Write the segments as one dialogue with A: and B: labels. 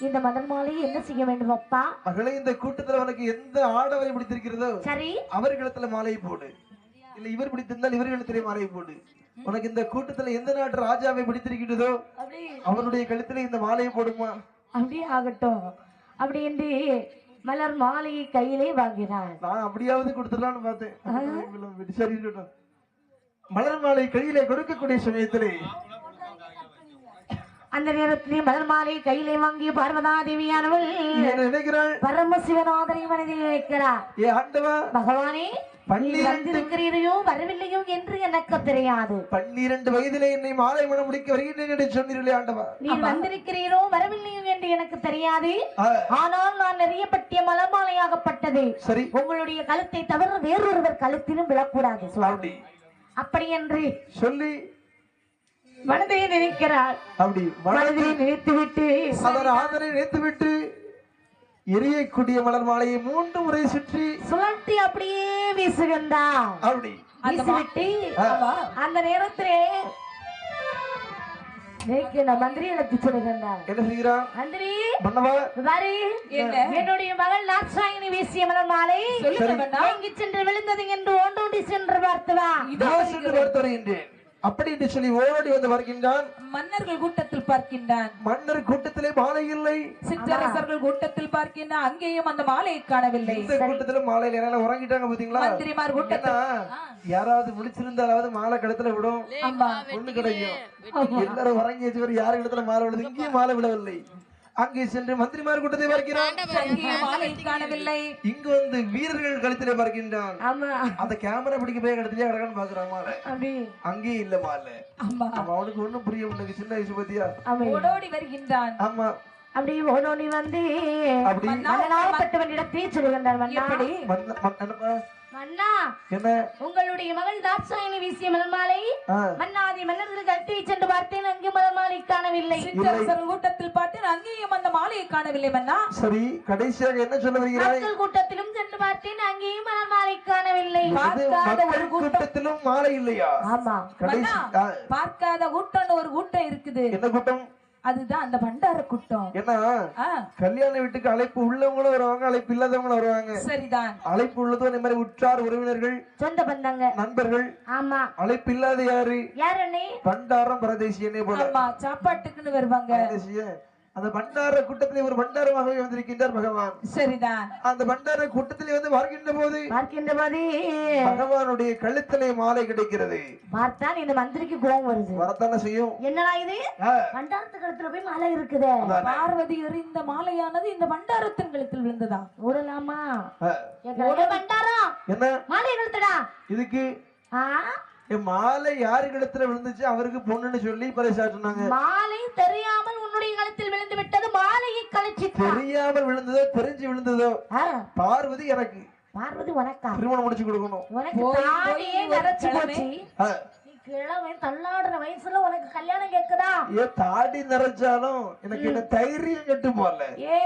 A: இந்த என்ன செய்ய வேண்டும் அப்பா?
B: மகளே இந்த கூட்டத்துல உனக்கு எந்த ஆடவரை பிடித்திருக்கிறதோ
A: சரி.
B: அவர் கழுத்துல மாலையை போடு. இல்ல இவர் பிடித்திருந்தால் இவர் கழுத்திலே மாலையை போடு. உனக்கு இந்த கூட்டத்துல எந்த நாட்டு ராஜாவை பிடித்திருக்கிறதோ
A: அப்படி.
B: அவருடைய கழுத்துல இந்த மாலையை போடுமா?
A: அப்படியே ஆகட்டும். அப்படி என்று மலர் மாலையை கையிலே வாங்கினாள்
B: நான் அப்படியாவது கொடுத்துடலாம்னு பார்த்தேன். சரி மலர் மாலை கையிலே கொடுக்கக்கூடிய சமயத்திலே.
A: அந்த நேரத்திலே மலர் மாலையை கையிலே வாங்கிய பார்வதா தேவியானவள்
B: நினைக்கிறாள்?
A: பரமசிவநாதரை மனதில் நினைக்கிறார். பகவானே வந்திருக்கிறீரையோ வரவில்லையோ என்று எனக்கு தெரியாது.
B: பன்னிரண்டு வயதிலே என்னை மாலை மனம் முடிக்க வருகின்றேன் என்று சொன்னீர்களே ஆண்டவா
A: நீ வந்திருக்கிறீரோ வரவில்லையோ என்று எனக்கு தெரியாது. ஆனால் நான் நிறைய பட்டிய மலர் மாலையாகப்பட்டது
B: சரி.
A: உங்களுடைய கழுத்தை தவிர வேறொருவர் கழுத்திலும் விழக்கூடாது
B: அப்படி
A: அப்படி. என்று
B: சொல்லி.
A: மனதை நினைக்கிறார்.
B: அப்படி. மனதில்
A: மனதை நினைத்து விட்டு
B: அவர் ஆதரை நினைத்து விட்டு எரியக்கூடிய மலர் மாலையை மூன்று முறை சுற்றி
A: சுழற்றி அப்படியே வீசுகின்றார்
B: அப்படி.
A: வீசிவிட்டு. அந்த நேரத்திலே நினைக்கிற மந்திரி எனக்கு சொல்லுகின்றார்
B: என்ன செய்கிறான்
A: மந்திரி
B: மன்னவா?
A: பாரு என்னுடைய மகள் நாட்சாயினி வீசிய மலர் மாலை சென்று விழுந்தது என்று ஓண்டோடி சென்று பார்த்து வா.
B: அப்படி என்று சொல்லி ஓடி வந்து வருகின்றான்
C: மன்னர்கள் கூட்டத்தில் பார்க்கின்றான்.
B: மன்னர் கூட்டத்திலே மாலை இல்லை.
C: சிற்றரசர்கள் கூட்டத்தில் பார்க்கின்றான். அங்கேயும் அந்த மாலையை காணவில்லை.
B: இந்த கூட்டத்திலும் மாலையில எல்லாம் உறங்கிட்டாங்க பாத்தீங்களா?
C: மந்திரிமார் கூட்டத்தில்.
B: யாராவது விழிச்சிருந்தாலாவது மாலை கழுத்துல விடும். ஒண்ணு கிடைக்கும் எல்லாரும் உறங்கி வச்சு யாரு இடத்துல மாலை விழுது இங்கேயும் மாலை விடவில்லை. அங்கே சென்று மந்திரிமார் கூட்டத்தை பார்க்கிறான்
C: காணவில்லை.
B: இங்கு வந்து வீரர்கள் கழுத்திலே பார்க்கின்றான்.
A: ஆமா.
B: அந்த கேமரா பிடிக்க போய் இடத்துலயே கிடக்கான்னு பாக்குறான் மாலை.
A: அப்படி
B: அங்கேயும் இல்ல அவனுக்கு ஒண்ணும் புரிய உனக்கு சின்ன வயசு பத்தியா?
C: ஓடோடி வருகின்றான்.
B: ஆமா.
A: அப்படி ஓடோடி வந்து
B: அப்படி.
A: மன்னனாகப்பட்டவன் இடத்தில் சொல்லுகின்றார் மன்னா
B: என்ன?
A: உங்களுடைய மகள் தாட்சாயினி வீசிய மலர் மாலை
B: ஆ,
A: மன்னாதி மன்னர்கள் கட்டி சென்று பார்த்தேன் அங்கு மலர் மாலை காணவில்லை.
C: கூட்டத்தில் பார்த்தேன் அங்கேயும் அந்த மாலையை காணவில்லை மன்னா.
B: சரி கடைசியாக என்ன சொல்ல வருகிறாய்?
A: மக்கள் கூட்டத்திலும் சென்று பார்த்தேன் அங்கேயும் மலர் மாலை காணவில்லை.
C: பார்க்காத ஒரு
B: கூட்டத்திலும் மாலை இல்லையா?
A: ஆமா.
B: கடைசி
C: பார்க்காத கூட்டம்னு ஒரு கூட்டம் இருக்குது.
B: என்ன கூட்டம்?
C: அதுதான் அந்த பண்டார கூட்டம்.
B: ஏன்னா கல்யாண வீட்டுக்கு அழைப்பு உள்ளவங்களும் வருவாங்க அழைப்பு இல்லாதவங்களும் வருவாங்க.
C: சரிதான்.
B: அழைப்பு உள்ளதும் இந்த மாதிரி உற்றார் உறவினர்கள்
A: சொந்த பந்தங்க.
B: நண்பர்கள்
A: ஆமா.
B: அழைப்பு இல்லாத யாரு?
A: யார் அண்ணே?
B: பண்டாரம் பரதேசியனே போல.
C: ஆமா சாப்பாட்டுக்குன்னு வருவாங்க.
B: அந்த பண்டார கூட்டத்திலே ஒரு பண்டாரமாகவே வந்திருக்கின்றார் பகவான்.
C: சரிதான்.
B: அந்த பண்டார கூட்டத்திலே வந்து வருகின்ற போது
A: பார்க்கின்ற போது
B: பகவானுடைய கழுத்திலே மாலை கிடைக்கிறது.
A: பார்த்தான் இந்த மந்திரிக்கு கோபம் வருது.
B: வரத்தானே செய்யும்?
A: என்னடா இது? பண்டாரத்து கழுத்துல போய் மாலை இருக்குதே.
C: பார்வதி எறிந்த மாலையானது இந்த பண்டாரத்தின் கழுத்தில் விழுந்ததா?
A: கேக்குறாங்க, பண்டாரம்
B: என்ன?
A: மாலை கழுத்தடா.
B: இதுக்கு? மாலை யாரு கழுத்துல விழுந்துச்சு? அவருக்கு பொண்ணுன்னு சொல்லி பரிசாட்டுனாங்க
A: மாலை தெரியாமல் உன்னுடைய கழுத்தில் விழுந்து விட்டது மாலையை கழிச்சு
B: தெரியாமல் விழுந்ததோ தெரிஞ்சு விழுந்ததோ பார்வதி எனக்கு
A: பார்வதி உனக்கா?
B: திருமணம் முடிச்சு கொடுக்கணும்.
A: உனக்கு
C: கிழமை.
A: போச்சு கிழமை தள்ளாடுற வயசுல உனக்கு கல்யாணம் கேக்குதா?
B: ஏன் தாடி நிறைஞ்சாலும் எனக்கு என்ன தைரியம் கட்டு போல.
A: ஏ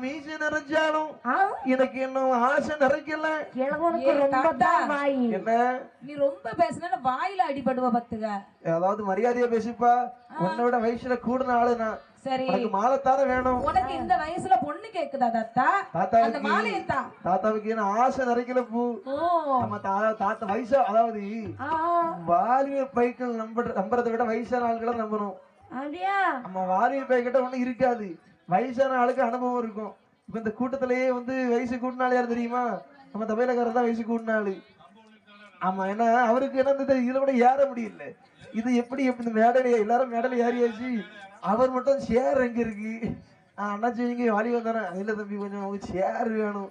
B: மீசை நிறைஞ்சாலும்
A: ஆ?
B: எனக்கு இன்னும் ஆசை நிறைக்கல?
A: கிழவனுக்கு
C: ஏ,
A: ரொம்ப
C: தாத்தா.
A: தான் வாய்
B: என்ன?
C: நீ ரொம்ப பேசினா வாயில அடிபடுவ பத்துக
B: அதாவது மரியாதையா பேசிப்பா. உன்னை விட வயசுல கூடுன ஆளு நான்
C: சரி.
B: உனக்கு மாலை தானே வேணும்.
C: உனக்கு இந்த வயசுல பொண்ணு கேக்குதா தாத்தா? அந்த
B: தாத்தாவுக்கு
C: மாலையை தா
B: தாத்தாவுக்கு என்ன ஆசை நிறைக்கல பூ? நம்ம தாத்தா வயசா அதாவது வாலிப பைக்கள் நம்ப நம்புறதை விட வயசான ஆட்களை நம்பணும். நம்ம வாலிப பைக்கிட்ட ஒண்ணும் இருக்காது. வயசான ஆளுக்கு அனுபவம் இருக்கும். இப்ப இந்த கூட்டத்திலேயே வந்து வயசு கூட்டினாலே யார் தெரியுமா? நம்ம தமிழகாரர் தான் வயசு கூட்டினாளு. ஆமா ஏன்னா அவருக்கு என்ன இதுல கூட ஏற முடியல. இது எப்படி எப்படி இந்த மேடையில எல்லாரும் மேடையில ஏறியாச்சு. அவர் மட்டும் சேர் எங்க இருக்கு? அண்ணாச்சி இங்க வாலி வந்தானே இல்ல தம்பி கொஞ்சம் உங்களுக்கு சேர் வேணும்.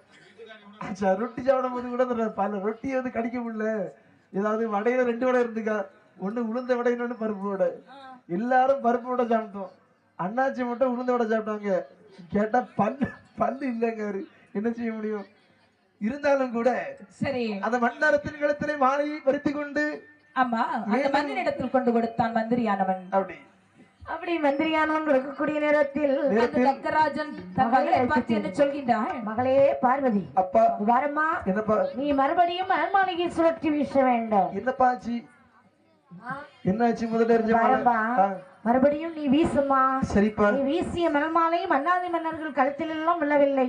B: ஆச்சா, ரொட்டி சாப்பிடும் போது கூட இந்த பல ரொட்டியை வந்து கடிக்க முடியல. ஏதாவது வடையில ரெண்டு வடை இருந்துக்கா? ஒண்ணு உளுந்த வடை இன்னொன்னு பருப்பு வடை. எல்லாரும் பருப்பு வடை சாப்பிட்டோம். அண்ணாச்சி மட்டும் உளுந்த வடை சாப்பிட்டாங்க. கேட்டா பல்லு பல்லு இல்லைங்க என்ன செய்ய முடியும்? இருந்தாலும் கூட
C: சரி.
B: அந்த மண்டரத்தின் கழுத்திலே மாலையை பறித்து கொண்டு
C: ஆமா. அந்த மன்னனிடத்தில் கொண்டு கொடுத்தான் மந்திரியானவன்.
B: அப்படி.
A: அப்படி மந்திரியானவன் கொடுக்கக்கூடிய நேரத்தில்
C: தக்கராஜன் மகளை பார்த்து என்ன சொல்கின்றார்
A: மகளே பார்வதி
B: அப்பா
A: வரமா
B: என்னப்பா?
A: நீ மறுபடியும் அரண்மனையை சுழற்றி வீச வேண்டும்.
B: என்னப்பா ஆச்சு? என்னாச்சு? முதல்ல ஆ,
A: மறுபடியும் நீ வீசுமா
B: சரிப்பா.
A: நீ வீசிய மலர்மாலை மன்னாதி மன்னர்கள் கழுத்தில் எல்லாம் விழவில்லை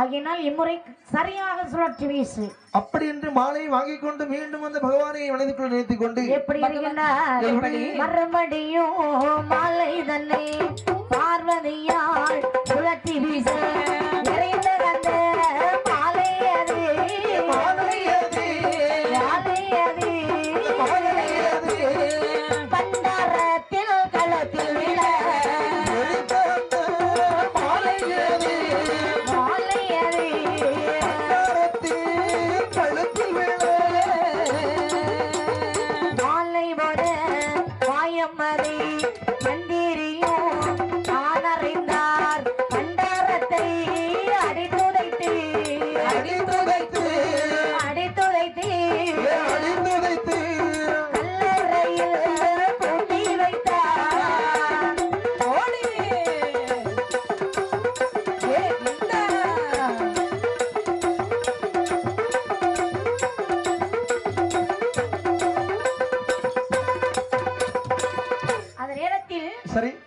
A: ஆகையினால் இம்முறை சரியாக சுழற்றி வீசு.
B: அப்படி என்று மாலையை வாங்கிக் கொண்டு மீண்டும் அந்த பகவானை மனதுக்குள் நினைத்துக் கொண்டு
A: எப்படி? மறுபடியும் மாலை தன்னை பார்வதியால் சுழற்றி வீசு.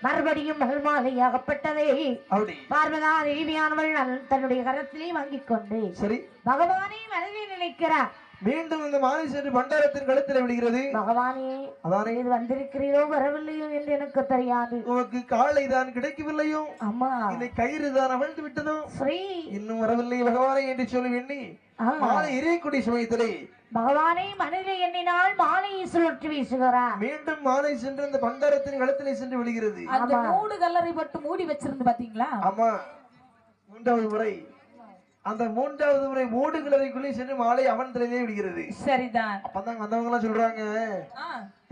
A: மறுபடியும் மகள் மாலை அகப்பட்டதை பார்வதா தேவியானவள் தன்னுடைய கரத்திலே வாங்கிக் கொண்டு
B: சரி.
A: பகவானை மனதில் நினைக்கிறார்.
B: மீண்டும் இந்த மாலை சென்று பண்டாரத்தின் கழுத்தில் விடுகிறது
A: பகவானே
B: அதானே?
A: இது வந்திருக்கிறீரோ வரவில்லையோ என்று எனக்கு தெரியாது.
B: உனக்கு காலை தான் கிடைக்கவில்லையோ?
A: அம்மா.
B: இல்லை கயிறு தான் அவிழ்ந்து விட்டதோ?
A: ஸ்ரீ.
B: இன்னும் வரவில்லை பகவானே என்று சொல்லி எண்ணி மாலை எரியக்கூடிய சமயத்திலே.
A: பகவானை மனதில் எண்ணினால் மாலையை சுழற்றி வீசுகிறார்.
B: மீண்டும் மாலை சென்று அந்த பண்டாரத்தின் கழுத்திலே சென்று விடுகிறது
C: அந்த. மூடு கல்லறை மட்டும் மூடி வச்சிருந்து பாத்தீங்களா?
B: ஆமா. மூன்றாவது முறை. அந்த மூன்றாவது முறை மூடு கிளறைக்குள்ளே சென்று மாலை அவன் தலையிலே விடுகிறது.
C: சரிதான்.
B: அப்பதான் வந்தவங்க எல்லாம் சொல்றாங்க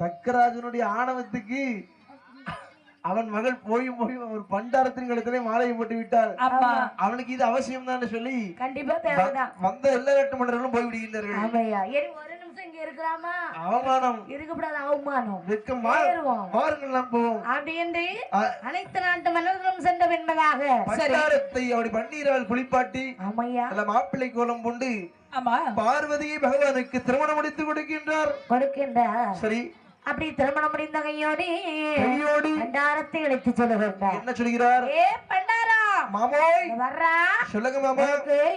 B: தக்கராஜனுடைய ஆணவத்துக்கு அவன் மகள் போயும் போய் ஒரு பண்டாரத்தின் கழுத்திலே மாலையை போட்டு விட்டாள்
C: ஆமா.
B: அவனுக்கு இது அவசியம் தான் சொல்லி
A: கண்டிப்பா
B: வந்த எல்லா நாட்டு மன்னர்களும் போய் விடுகின்றார்கள்.
A: இங்க இருக்கலாமா?
B: அவமானம்.
A: அவமானம்.
B: வெட்கம். வாருங்கள் நாம் போவோம்.
A: அனைத்து நாட்டு மன்னர்களும் சென்ற என்பதாக.
B: பண்டாரத்தை அப்படி பன்னீரால் குளிப்பாட்டி
A: ஆமையா?
B: மாப்பிள்ளை கோலம் கொண்டு
C: ஆமா.
B: பார்வதியை பகவானுக்கு திருமணம் முடித்து கொடுக்கின்றார்.
A: கொடுக்கின்ற
B: சரி.
A: அப்படி திருமணம் முடிந்த கையோடு
B: கையோடு
A: பண்டாரத்தை இழைத்து சொல்லுகின்றார்.
B: என்ன சொல்கிறார்?
A: ஏ பண்டாரா
B: மாமோய்.
A: வர்றா.
B: சொல்லுங்க மாமா.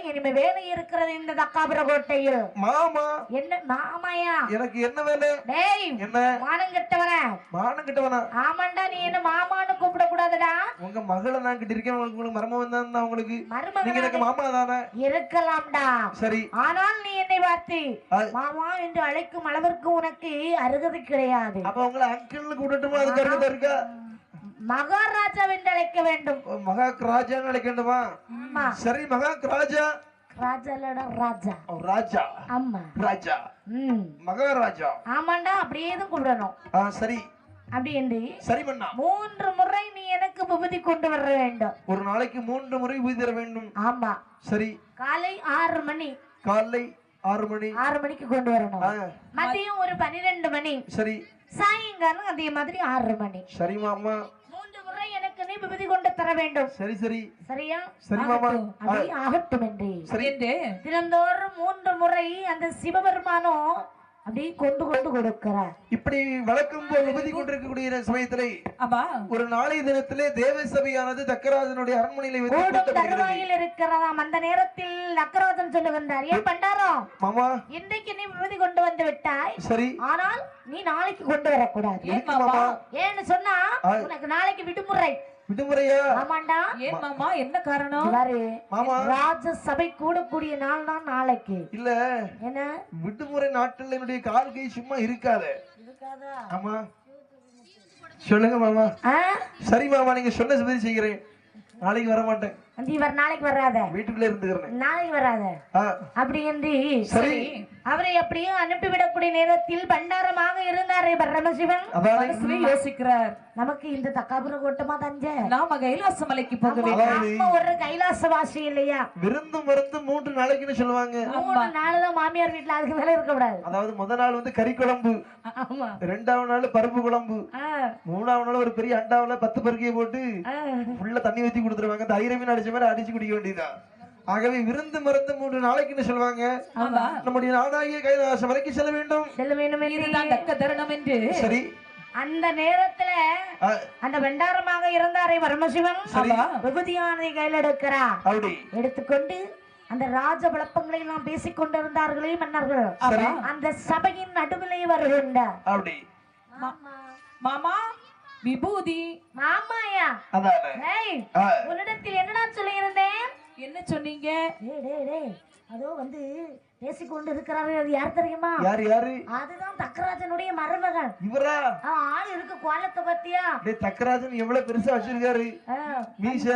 A: இனிமே வேலை இருக்கிறது இந்த தக்காபுர கோட்டையில்.
B: மாமா.
A: என்ன மாமாயா?
B: எனக்கு என்ன வேலை?
A: டேய்
B: என்ன?
A: மானம் கெட்டவன.
B: மானம் கிட்டவனா?
A: ஆமாண்டா நீ என்ன மாமான்னு கூப்பிட கூடாதுடா
B: உங்க மகளை நான் கிட்ட இருக்கேன் உங்களுக்கு மர்மம் தான் உங்களுக்கு நீங்க எனக்கு மாமா தானே
A: இருக்கலாம்டா.
B: சரி.
A: ஆனால் நீ என்னை பார்த்து மாமா என்று அழைக்கும் அளவிற்கு உனக்கு அருகதை கிடையாது.
B: அப்ப உங்களை அங்கிள்னு கூட்டட்டுமா அதுக்கு அருகதை இருக்கா?
A: மகாராஜா என்று அழைக்க வேண்டும்.
B: ஓ, மகா ராஜான்னு அழைக்கணுமா?
A: ஆமா
B: சரி மகா ராஜா
A: ராஜாலடா ராஜா.
B: ஓ, ராஜா.
A: ஆமா
B: ராஜா.
A: ம்.
B: மகாராஜா.
A: ஆமாண்டா அப்படியே தான் கூப்பிடணும்.
B: ஆ சரி.
A: அப்படி என்று
B: சரி பண்ணா
A: மூன்று முறை நீ எனக்கு விபதி கொண்டு வர வேண்டும்.
B: ஒரு நாளைக்கு மூன்று முறை தர வேண்டும்.
A: ஆமா.
B: சரி.
A: காலை ஆறு மணி.
B: காலை ஆறு மணி.
A: ஆறு மணிக்கு கொண்டு வரணும். மதியம் ஒரு பன்னிரெண்டு மணி.
B: சரி.
A: சாயங்காலம் அதே மாதிரி ஆறு மணி.
B: சரி மாமா
A: மூன்று முறை எனக்கு நீ விபதி கொண்டு தர வேண்டும்.
B: சரி சரி.
A: சரியா?
B: சரி மாமா.
A: அப்படி ஆகட்டும் என்று.
B: சரி.
C: என்று
A: தினந்தோறும் மூன்று முறை அந்த சிவபெருமானும் அப்படி கொண்டு கொண்டு கொடுக்கிறார்.
B: இப்படி வழக்கம் போல் விபதி கொண்டிருக்கக்கூடிய சமயத்திலே
C: ஆமா.
B: ஒரு நாளை தினத்திலே தேவ சபையானது தக்கராஜனுடைய அரண்மனையில
A: கூடும் தருவாயில் இருக்கிறதாம். அந்த நேரத்தில் நக்கராஜன் சொல்லுகின்றார் ஏன் பண்டாரம்
B: மாமா.
A: இன்றைக்கு நீ விபதி கொண்டு வந்து விட்டாய்.
B: சரி.
A: ஆனால் நீ நாளைக்கு கொண்டு வரக்கூடாது. ஏன்னு சொன்னா. உனக்கு நாளைக்கு விடுமுறை.
B: விடுமுறையா?
A: ஆமாண்டா.
C: ஏன் மாமா? என்ன காரணம்?
A: பாரு
B: மாமா.
A: ராஜ சபை கூடக்கூடிய நாள் தான் நாளைக்கு.
B: இல்ல.
A: என்ன?
B: விடுமுறை நாட்கள்ல என்னுடைய கால் கை சும்மா இருக்காத.
A: இருக்காதா?
B: ஆமா. சொல்லுங்க மாமா? சரி மாமா நீங்க சொன்ன சரி செய்கிறேன். நாளைக்கு வர மாட்டேன்
A: இவர் நாளைக்கு வராத.
B: வீட்டுக்குள்ளே இருந்துக்கிறேன்.
A: நாளைக்கு வராத. அப்படி என்று
B: சரி.
A: அவரை அப்படியே அனுப்பிவிடக்கூடிய நேரத்தில் பண்டாரமாக இருந்தாரே பரமசிவன்
C: மனசுல யோசிக்கிறார்.
A: நமக்கு இந்த தக்காபுர கூட்டமா தஞ்ச?
C: நாம கைலாச மலைக்கு போக
A: நம்ம ஒரு கைலாசவாசி இல்லையா?
B: விருந்தும் மருந்தும் மூன்று நாளைக்குன்னு சொல்லுவாங்க.
A: மூணு நாள் தான் மாமியார் வீட்டுல அதுக்கு மேல இருக்க கூடாது
B: அதாவது முத நாள் வந்து கறி குழம்பு. ரெண்டாவது நாள் பருப்பு குழம்பு. மூணாவது நாள் ஒரு பெரிய அண்டாவுல பத்து பருக்கையை போட்டு. ஃபுல்லா தண்ணி ஊத்தி கொடுத்துருவாங்க. ஐரமீன் அடிச்ச மாதிரி அடிச்சு குடிக்க வேண்டியதுதான். ஆகவே விருந்து மருந்து மூன்று நாளைக்குன்னு சொல்லுவாங்க
C: ஆமா.
B: நம்முடைய நாடாகிய கைலாசம் வரைக்கும் செல்ல வேண்டும்.
A: செல்ல வேண்டும்
C: தக்க தருணம் என்று.
B: சரி.
A: அந்த நேரத்துல அந்த வெண்டாரமாக இருந்தாரே பரமசிவன்
B: சரி.
A: விபூதியானை கையில் எடுக்கிறா
B: அப்படி.
A: எடுத்துக்கொண்டு அந்த ராஜ விளப்பங்களை எல்லாம் பேசிக் கொண்டிருந்தார்களே மன்னர்கள்.
B: சரி.
A: அந்த சபையின் நடுவிலே வருகின்றார்
B: அப்படி.
C: மாமா விபூதி.
A: மாமாயா. உன்னிடத்தில் என்னடா சொல்லியிருந்தேன்?
C: என்ன சொன்னீங்க?
A: டேய் டேய் டேய். அதோ வந்து பேசிக்கொண்டு இருக்கிறாரு அது யார் தெரியுமா?
B: யாரு யாரு?
A: அதுதான் தக்கராஜனுடைய மருமகன்.
B: இவரா?
A: ஆள் இருக்கு கோலத்தை பத்தியா?
B: டேய் தக்கராஜன் எவ்வளவு பெருசா வச்சிருக்காரு? மீச.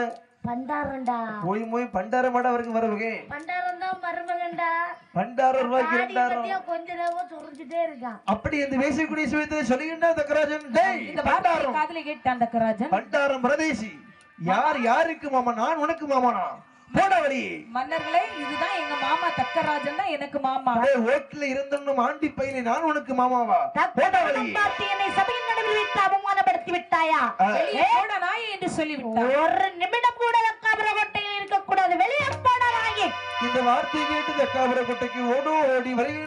A: பண்டாரண்டா
B: போய் போய் பண்டார மாட அவருக்கு வரவங்க
A: பண்டாரம் தான் மருமகன்டா
B: பண்டாயிரம் ரூபாய்க்கு ரெண்டாயிரம்
A: கொஞ்ச நேரம் சுரிஞ்சுட்டே இருக்கான்
B: அப்படி இந்த வேசக்கூடிய சுயத்தை சொல்லுகின்ற தக்கராஜன். டேய்
C: இந்த
B: பண்டாரம்.
C: காதல கேட்டான் தக்கராஜன்.
B: பண்டாரம் பிரதேசி. யார் யாருக்கு மாமா? நான் உனக்கு மாமானா? போட வழி
C: மன்னர்களே இதுதான் எங்க மாமா தக்கராஜன் தான் எனக்கு மாமா.
B: டேய் ஓட்டுல இருந்தனும் ஆண்டி பையனை நான் உனக்கு மாமாவா?
A: தக்கராஜன் பார்த்து என்னை சபையின் நடுவில் வைத்து அவமானப்படுத்தி விட்டாயா?
C: போட நாயே என்று சொல்லிவிட்டார்
A: ஒரு நிமிடம் கூட காபர கொட்டையில் இருக்கக்கூடாது. வெளியே போட நாயே.
B: இந்த வார்த்தையை கேட்டு தக்காபுர கோட்டைக்கு ஓடோ ஓடி வருகின்ற